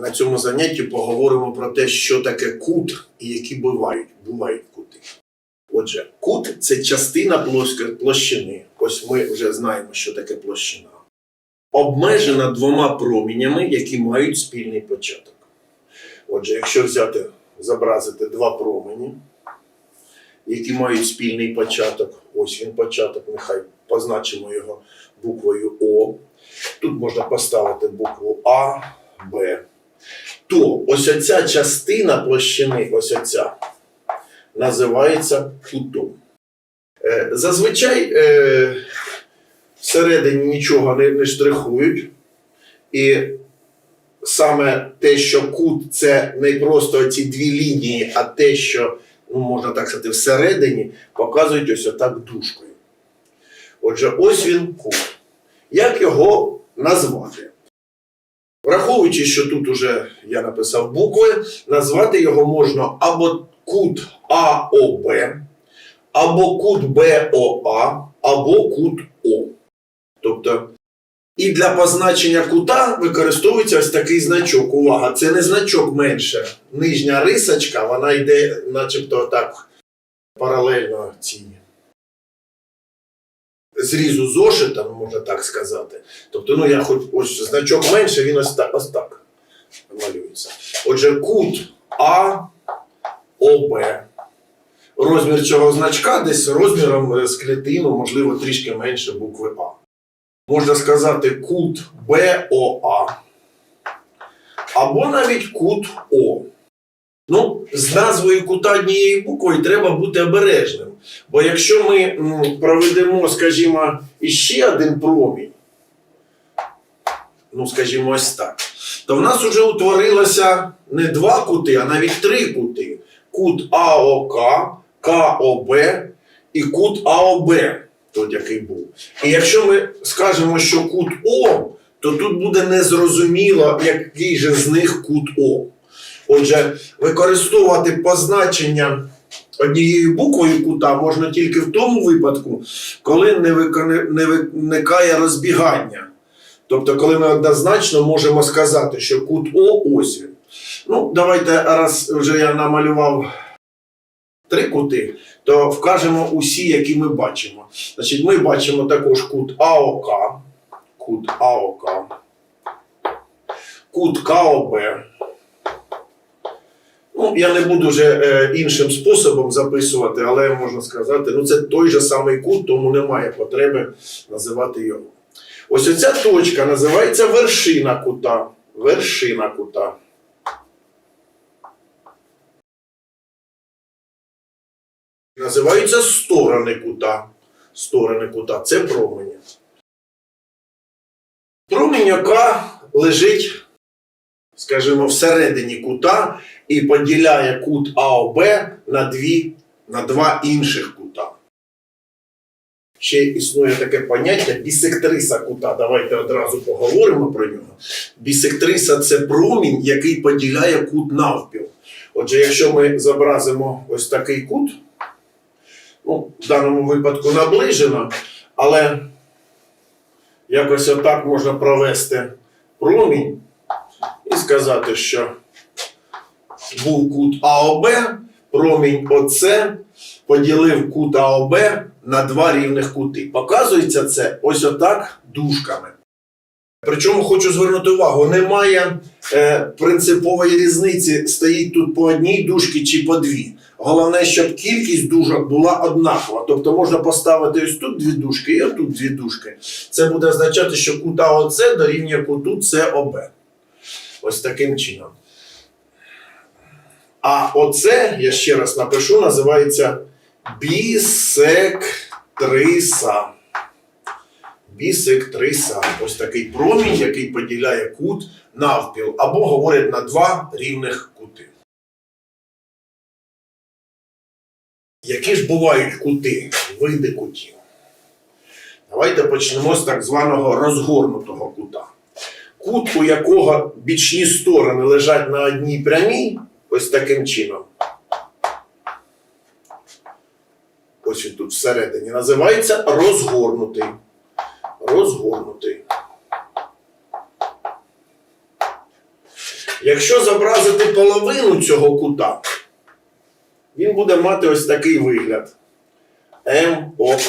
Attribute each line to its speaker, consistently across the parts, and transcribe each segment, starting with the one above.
Speaker 1: На цьому занятті поговоримо про те, що таке кут і які бувають, бувають кути. Отже, кут це частина площини. Ось ми вже знаємо, що таке площина. Обмежена двома промінями, які мають спільний початок. Отже, якщо взяти, зобразити два промені, які мають спільний початок, ось він початок, нехай позначимо його буквою О. Тут можна поставити букву А, Б. То ось оця частина площини, ось оця, називається кутом. Е, Зазвичай е, всередині нічого не, штрихують. І саме те, що кут це не просто ці дві лінії, а те, що, ну, можна так сказати, всередині, показують ось отак дужкою. Отже, ось він кут. Як його назвати? Враховуючи, що тут уже я написав букви, назвати його можна або кут АОБ, або кут БОА, або кут О. Тобто, і для позначення кута використовується ось такий значок. Увага, це не значок менше. Нижня рисочка, вона йде, начебто так, паралельно цій зрізу зошита, можна так сказати. Тобто, ну я хоч ось значок менше, він ось так, ось так малюється. Отже, кут А, ОБ. Розмір цього значка десь розміром е, з клітину, можливо, трішки менше букви А. Можна сказати кут БОА. Або навіть кут О. Ну, з назвою кута однією буквою треба бути обережним. Бо якщо ми проведемо, скажімо, іще один промінь, ну, скажімо, ось так, то в нас вже утворилося не два кути, а навіть три кути. Кут АОК, КОБ і кут АОБ, той, який був. І якщо ми скажемо, що кут О, то тут буде незрозуміло, який же з них кут О. Отже, використовувати позначення однією буквою кута можна тільки в тому випадку, коли не виникає розбігання. Тобто, коли ми однозначно можемо сказати, що кут О ось він. Ну, давайте, раз вже я намалював три кути, то вкажемо усі, які ми бачимо. Значить, ми бачимо також кут АОК, кут АОК, кут КОБ. Ну, я не буду вже е, іншим способом записувати, але можна сказати, ну це той же самий кут, тому немає потреби називати його. Ось оця точка називається вершина кута. Вершина кута. Називаються сторони кута. Сторони кута це промені. Промінь, яка лежить, скажімо, всередині кута і поділяє кут АОБ на, дві, на два інших кута. Ще існує таке поняття бісектриса кута. Давайте одразу поговоримо про нього. Бісектриса це промінь, який поділяє кут навпіл. Отже, якщо ми зобразимо ось такий кут, ну, в даному випадку наближено, але якось отак можна провести промінь і сказати, що був кут АОБ, промінь ОЦ поділив кут АОБ на два рівних кути. Показується це ось отак дужками. Причому хочу звернути увагу, немає е, принципової різниці, стоїть тут по одній дужці чи по дві. Головне, щоб кількість дужок була однакова. Тобто можна поставити ось тут дві дужки і отут дві дужки. Це буде означати, що кут АОЦ дорівнює куту СОБ. Ось таким чином. А оце, я ще раз напишу, називається бісектриса. Бісектриса. Ось такий промінь, який поділяє кут навпіл, або говорять на два рівних кути. Які ж бувають кути, види кутів? Давайте почнемо з так званого розгорнутого кута. Кут, у якого бічні сторони лежать на одній прямій, ось таким чином. Ось він тут всередині. Називається розгорнутий. Розгорнутий. Якщо зобразити половину цього кута, він буде мати ось такий вигляд. МОК.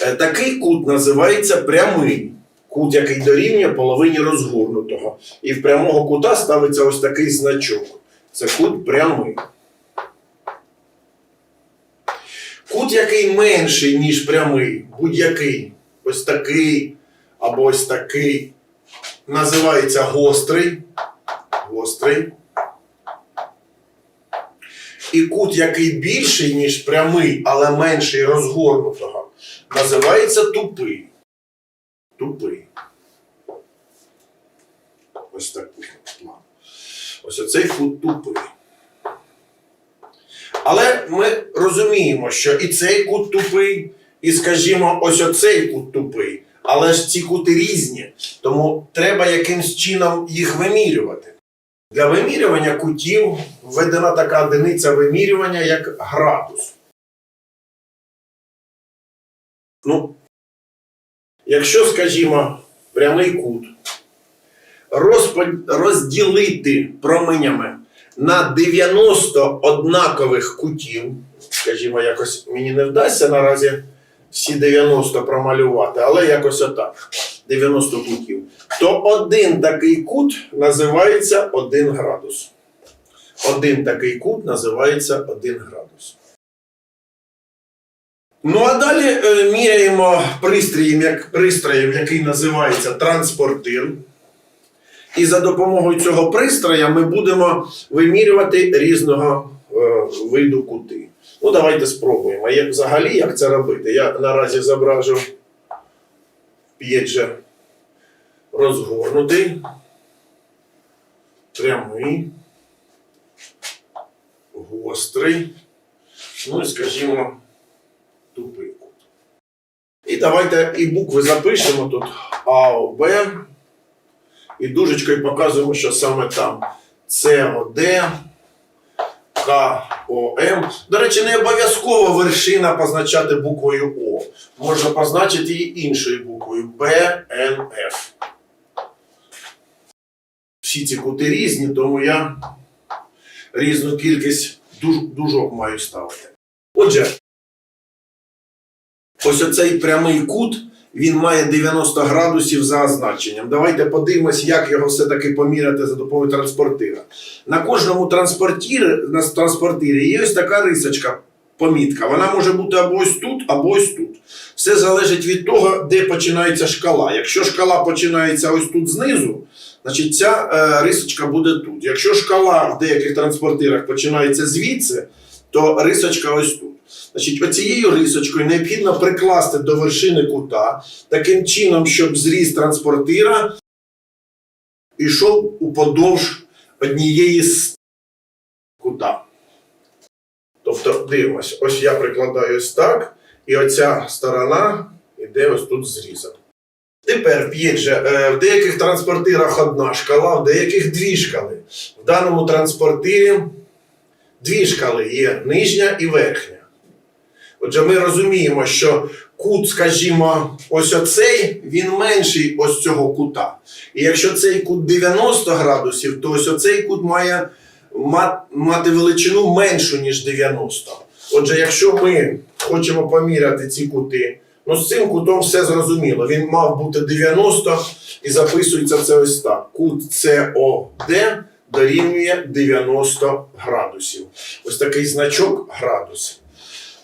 Speaker 1: Е, Такий кут називається прямий. Кут, який дорівнює половині розгорнутого. І в прямого кута ставиться ось такий значок. Це кут прямий. Кут, який менший, ніж прямий, будь-який, ось такий або ось такий, називається гострий. Гострий. І кут, який більший, ніж прямий, але менший розгорнутого, називається тупий. Тупий. Ось такий план. Ось оцей кут тупий. Але ми розуміємо, що і цей кут тупий, і, скажімо, ось оцей кут тупий. Але ж ці кути різні, тому треба якимсь чином їх вимірювати. Для вимірювання кутів введена така одиниця вимірювання як градус. Ну, якщо, скажімо, прямий кут розділити променями на 90 однакових кутів, скажімо, якось мені не вдасться наразі всі 90 промалювати, але якось отак. 90 кутів, то один такий кут називається 1 градус. Один такий кут називається 1 градус. Ну а далі е, міряємо пристроєм, як, пристроєм, який називається транспортир. І за допомогою цього пристрою ми будемо вимірювати різного е, виду кути. Ну, давайте спробуємо. Як, взагалі, як це робити? Я наразі зображу п'єджа розгорнутий, прямий, гострий, ну і скажімо, тупий кут. І давайте і букви запишемо тут А, О, Б. І дужечкою показуємо, що саме там СОД, КОМ. До речі, не обов'язково вершина позначати буквою О. Можна позначити її іншою буквою БНФ. Всі ці кути різні, тому я різну кількість дуж- дужок маю ставити. Отже, ось оцей прямий кут, він має 90 градусів за означенням. Давайте подивимось, як його все-таки поміряти за допомогою транспортира. На кожному транспортирі, на транспортирі є ось така рисочка, помітка. Вона може бути або ось тут, або ось тут. Все залежить від того, де починається шкала. Якщо шкала починається ось тут знизу, значить ця е, рисочка буде тут. Якщо шкала в деяких транспортирах починається звідси, то рисочка ось тут. Значить, оцією рисочкою необхідно прикласти до вершини кута таким чином, щоб зріз транспортира йшов уподовж однієї з кута. Тобто, дивимось, ось я прикладаю ось так, і оця сторона йде ось тут зрізом. Тепер п'єдже, е, в деяких транспортирах одна шкала, в деяких дві шкали. В даному транспортирі дві шкали є нижня і верхня. Отже, ми розуміємо, що кут, скажімо, ось оцей, він менший ось цього кута. І якщо цей кут 90 градусів, то ось оцей кут має мати величину меншу, ніж 90. Отже, якщо ми хочемо поміряти ці кути, ну з цим кутом все зрозуміло. Він мав бути 90 і записується це ось так. Кут СОД дорівнює 90 градусів. Ось такий значок градус.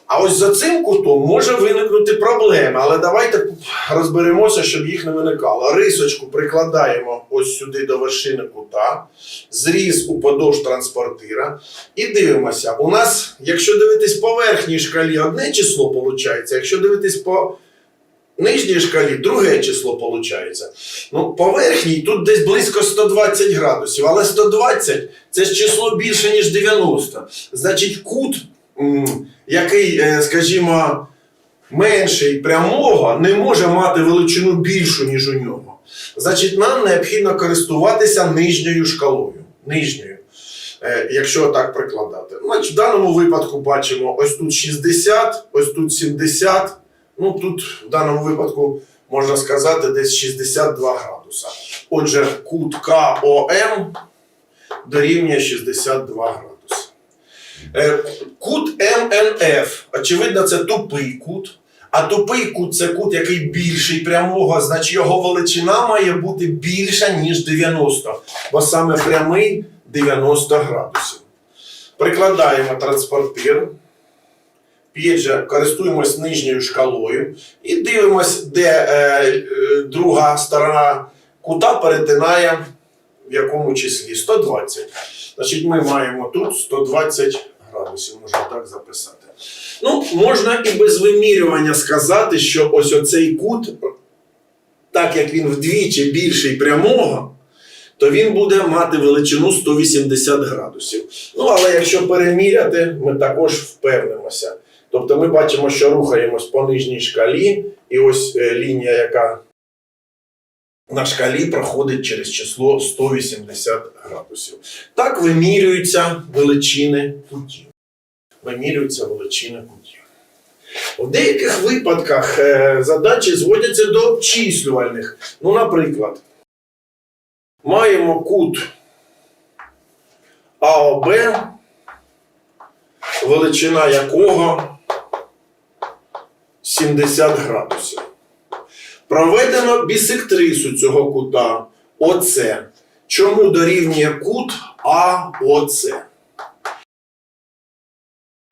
Speaker 1: А ось за цим кутом може виникнути проблема, але давайте розберемося, щоб їх не виникало. Рисочку прикладаємо ось сюди до вершини кута, зріз уподовж транспортира. І дивимося. У нас, якщо дивитись по верхній шкалі, одне число виходить, якщо дивитись по нижній шкалі, друге число виходить. Ну, по верхній тут десь близько 120 градусів, але 120 це ж число більше, ніж 90. Значить, кут. Який, е, скажімо, менший прямого, не може мати величину більшу, ніж у нього. Значить, нам необхідно користуватися нижньою шкалою. Нижньою. Е, Якщо так прикладати. Значить, в даному випадку бачимо ось тут 60, ось тут 70. Ну тут в даному випадку можна сказати десь 62 градуса. Отже, кут КОМ дорівнює 62 градуси. Е, Кут МНФ, очевидно, це тупий кут. А тупий кут це кут, який більший прямого, значить його величина має бути більша, ніж 90, бо саме прямий 90 градусів. Прикладаємо транспортир. Же, користуємось нижньою шкалою і дивимось, де е, е, друга сторона кута перетинає в якому числі 120. Значить, ми маємо тут 120 градусів, можна так записати. Ну, можна і без вимірювання сказати, що ось оцей кут, так як він вдвічі більший прямого, то він буде мати величину 180 градусів. Ну, але якщо переміряти, ми також впевнимося. Тобто ми бачимо, що рухаємось по нижній шкалі, і ось е, лінія, яка на шкалі проходить через число 180 градусів. Так вимірюються величини кутів. Вимірюються величини кутів. У деяких випадках е, задачі зводяться до обчислювальних. Ну, наприклад, маємо кут АОБ, величина якого 70 градусів. Проведено бісектрису цього кута ОЦ. Чому дорівнює кут АОЦ?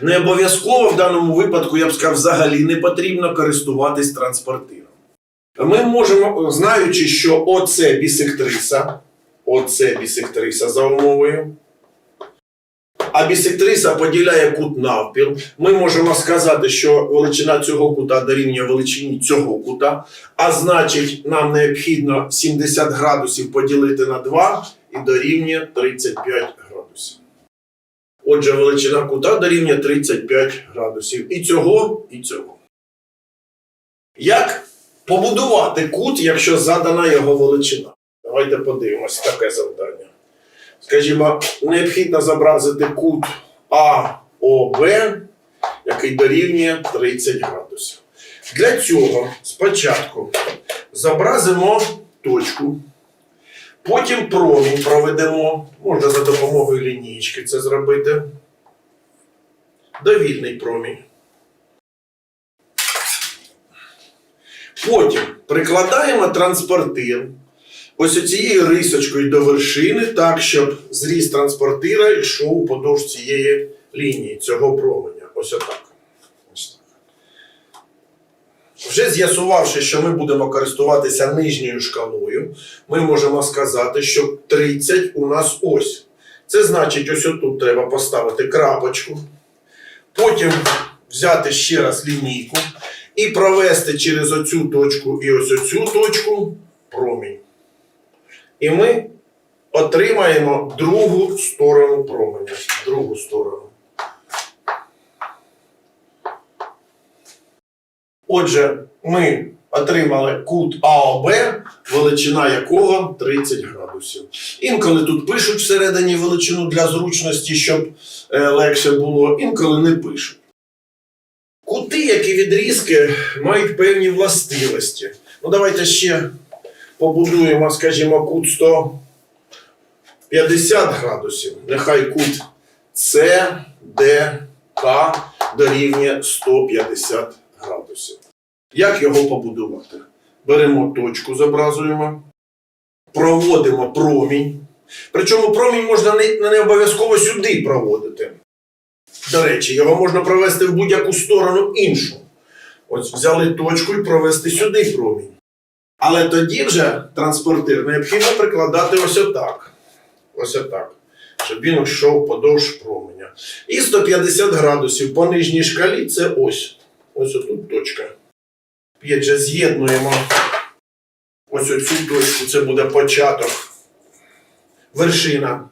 Speaker 1: Не обов'язково в даному випадку, я б сказав, взагалі не потрібно користуватись транспортиром. Ми можемо, знаючи, що ОЦ бісектриса, ОЦ бісектриса за умовою, а бісектриса поділяє кут навпіл. Ми можемо сказати, що величина цього кута дорівнює величині цього кута, а значить, нам необхідно 70 градусів поділити на 2 і дорівнює 35 градусів. Отже, величина кута дорівнює 35 градусів. І цього, і цього. Як побудувати кут, якщо задана його величина? Давайте подивимось таке завдання. Скажімо, необхідно зобразити кут АОБ, який дорівнює 30 градусів. Для цього спочатку зобразимо точку, потім промінь проведемо, можна за допомогою лінійки це зробити. Довільний промінь. Потім прикладаємо транспортир ось цією рисочкою до вершини, так, щоб зріст транспортира йшов упродовж цієї лінії, цього променя. Ось отак. Вже з'ясувавши, що ми будемо користуватися нижньою шкалою, ми можемо сказати, що 30 у нас ось. Це значить, ось отут треба поставити крапочку, потім взяти ще раз лінійку і провести через оцю точку і ось оцю точку промінь. І ми отримаємо другу сторону променя. Другу сторону. Отже, ми отримали кут АОБ, величина якого 30 градусів. Інколи тут пишуть всередині величину для зручності, щоб е, легше було, інколи не пишуть. Кути, як і відрізки, мають певні властивості. Ну, давайте ще побудуємо, скажімо, кут 150 градусів. Нехай кут К дорівнює 150 градусів. Як його побудувати? Беремо точку, зобразуємо, проводимо промінь. Причому промінь можна не, не обов'язково сюди проводити. До речі, його можна провести в будь-яку сторону іншу. Ось взяли точку і провести сюди промінь. Але тоді вже транспортир необхідно прикладати ось отак. Ось отак. Щоб він йшов подовж променя. І 150 градусів по нижній шкалі це ось. Ось отут точка. П'ять з'єднуємо ось оцю точку. Це буде початок. Вершина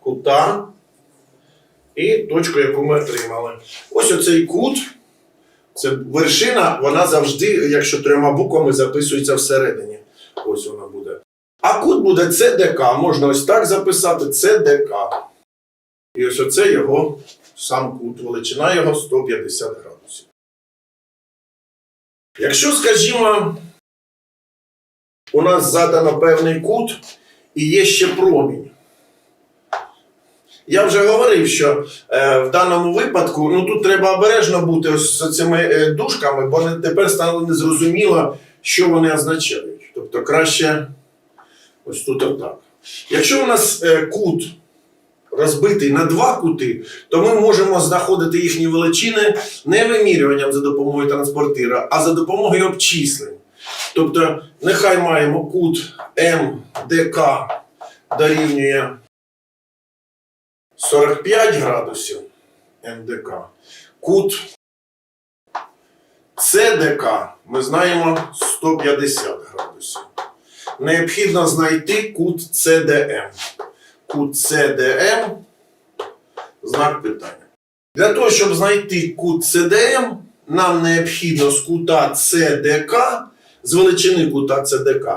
Speaker 1: кута. І точку, яку ми отримали. Ось оцей кут. Це вершина, вона завжди, якщо трьома буквами, записується всередині. Ось вона буде. А кут буде CDK. Можна ось так записати CDK. І ось оце його сам кут. Величина його 150 градусів. Якщо, скажімо, у нас задано певний кут і є ще промінь. Я вже говорив, що е, в даному випадку ну тут треба обережно бути з цими е, дужками, бо тепер стало незрозуміло, що вони означають. Тобто краще ось тут отак. Якщо у нас е, кут розбитий на два кути, то ми можемо знаходити їхні величини не вимірюванням за допомогою транспортира, а за допомогою обчислень. Тобто, нехай маємо кут МДК дорівнює 45 градусів МДК. Кут ЦДК ми знаємо 150 градусів. Необхідно знайти кут ЦДМ. Кут ЦДМ знак питання. Для того, щоб знайти кут ЦДМ, нам необхідно з кута ЦДК, з величини кута ЦДК,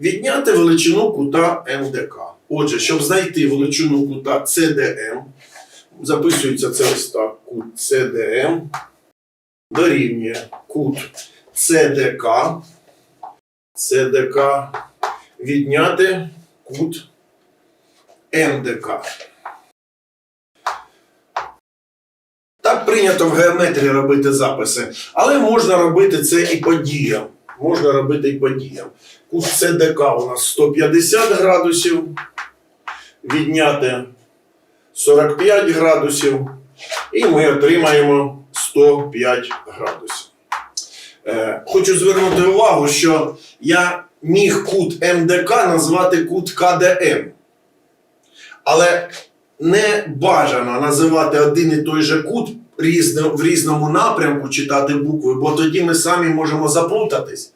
Speaker 1: відняти величину кута МДК. Отже, щоб знайти величину кута ЦДМ, записується це ось так. Кут ЦДМ дорівнює кут ЦДК. ЦДК відняти кут МДК. Так прийнято в геометрії робити записи, але можна робити це і по діям. Можна робити і по діям. Кут ЦДК у нас 150 градусів, відняти 45 градусів, і ми отримаємо 105 градусів. Е, хочу звернути увагу, що я міг кут МДК назвати кут КДМ. Але не бажано називати один і той же кут в різному напрямку читати букви, бо тоді ми самі можемо заплутатись.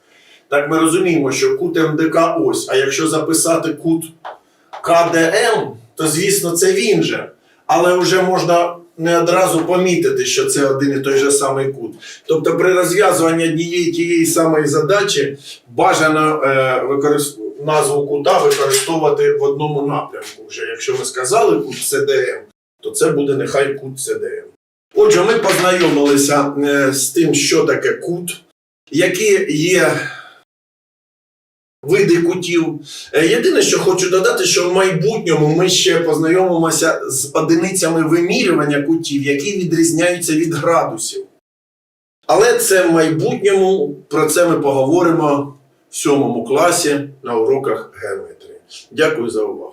Speaker 1: Так ми розуміємо, що кут МДК ось, а якщо записати кут КДМ, то звісно це він же. Але вже можна не одразу помітити, що це один і той же самий кут. Тобто при розв'язуванні однієї тієї самої задачі бажано е, використ... назву кута використовувати в одному напрямку. Вже якщо ми сказали кут CDM, то це буде нехай кут CDM. Отже, ми познайомилися е, з тим, що таке кут, які є види кутів. Е, Єдине, що хочу додати, що в майбутньому ми ще познайомимося з одиницями вимірювання кутів, які відрізняються від градусів. Але це в майбутньому про це ми поговоримо в сьомому класі на уроках геометрії. Дякую за увагу.